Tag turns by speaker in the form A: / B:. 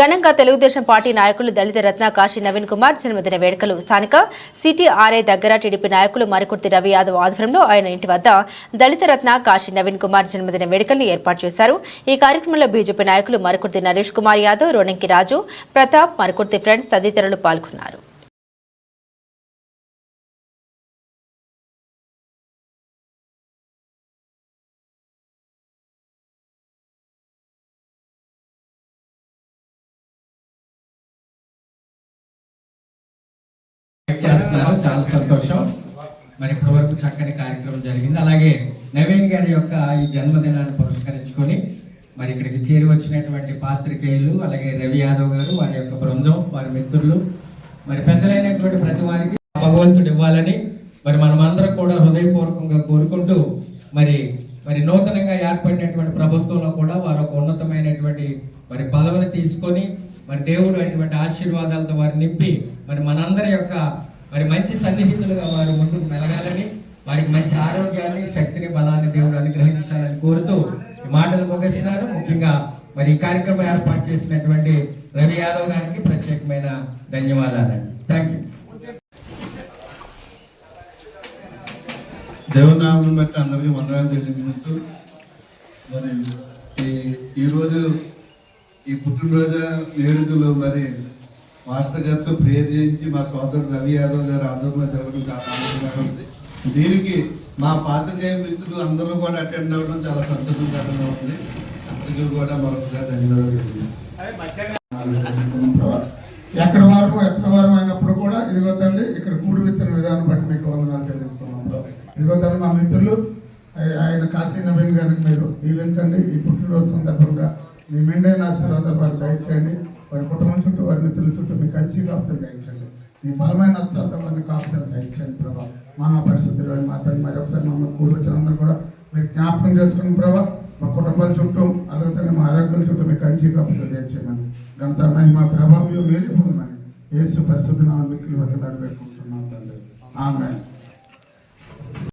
A: ఘనంగా తెలుగుదేశం పార్టీ నాయకులు దళిత రత్న కాశీ నవీన్ కుమార్ జన్మదిన వేడుకలు. స్థానిక సిటీఆర్ఐ దగ్గర టీడీపీ నాయకులు మరికుర్తి రవి యాదవ్ ఆధ్వర్యంలో ఆయన ఇంటి వద్ద దళిత రత్న కాశీ నవీన్ కుమార్ జన్మదిన వేడుకలను ఏర్పాటు చేశారు. ఈ కార్యక్రమంలో బీజేపీ నాయకులు మరికుర్తి నరేష్ కుమార్ యాదవ్ రోణంకి రాజు ప్రతాప్ మరికుర్తి ఫ్రెండ్స్ తదితరులు పాల్గొన్నారు.
B: చేస్తున్నారు చాలా సంతోషం. మరి ఇప్పటివరకు చక్కని కార్యక్రమం జరిగింది. అలాగే నవీన్ గారి యొక్క ఈ జన్మదినాన్ని పురస్కరించుకొని మరి ఇక్కడికి చేరి వచ్చినటువంటి పాత్రికేయులు అలాగే రవి యాదవ్ గారు వారి యొక్క బృందం వారి మిత్రులు మరి పెద్దలైనటువంటి ప్రతి వారికి భగవంతుడు ఇవ్వాలని మరి మనమందరం కూడా హృదయపూర్వకంగా కోరుకుంటూ మరి మరి నూతనంగా ఏర్పడినటువంటి ప్రభుత్వంలో కూడా వారు ఒక ఉన్నతమైనటువంటి మరి పదవిని తీసుకొని మరి దేవుడు అయినటువంటి ఆశీర్వాదాలతో వారిని నింపి మరి మనందరి యొక్క మరి మంచి సన్నిహితులుగా వారు ముందుకు మెలగాలని వారికి మంచి ఆరోగ్యాన్ని శక్తిని బలాన్ని దేవుడు అనుగ్రహించాలని కోరుతూ మాటలు ముగిస్తున్నారు ముఖ్యంగా మరి ఈ కార్యక్రమం ఏర్పాటు చేసినటువంటి రవి యాదవ్ గారికి ప్రత్యేకమైన ధన్యవాదాలండి. థ్యాంక్ యూ
C: దేవనామం బట్టి అందరికీ వందనాలు తెలియజేస్తూ మరి ఈ ఈరోజు ఈ పుట్టినరోజు వేడుకలో మరి మాస్టర్ గారితో ప్రేయర్ చేయించి మా సోదరుడు రవి యాదవ్ గారు ఆందోళన జరగడం చాలా ఆనందంగా ఉంది. దీనికి మా పాత్రికేయ మిత్రులు అందరూ కూడా అటెండ్ అవ్వడం చాలా సంతోషకరంగా ఉంది. అందరికీ కూడా మరొకసారి ధన్యవాదాలు
D: ఎక్కడ వారము ఎక్కడ వారం అయినప్పుడు కూడా ఇదిగొద్దండి ఇక్కడ కూడి వచ్చిన విధానం బట్టి మీకు వందనాలు చెల్లిస్తున్నాం ఇదిగొద్దండి మా మిత్రులు ఆయన కాశీ నవీన్ గారికి మీరు దీవించండి. ఈ పుట్టినరోజు సందర్భంగా మీ మెండైన ఆశీర్వాద పాటు దయచేయండి. వారి కుటుంబం చుట్టూ వారి మిత్రుల చుట్టూ మీ కంచి కాపుతలు గాయించండి. మీ బలమైన హస్తాలతో వారిని కాపుతలు గాయించండి ప్రభా. మహా మా తల్లి మరొకసారి మమ్మల్ని కూడి వచ్చినందరూ కూడా మీరు జ్ఞాపకం చేసుకుని ప్రభా మా కుటుంబాల చుట్టూ అలాగే మా ఆరోగ్యాల చుట్టూ మీ కంచి కాపుతలు దయచేయమని ఘనత మహిమ ప్రభావం మేలు పొందమని యేసు పరిశుద్ధ నామం మిక్కిలి వద్దకు పెట్టుకుంటున్నాం తండ్రి. ఆమె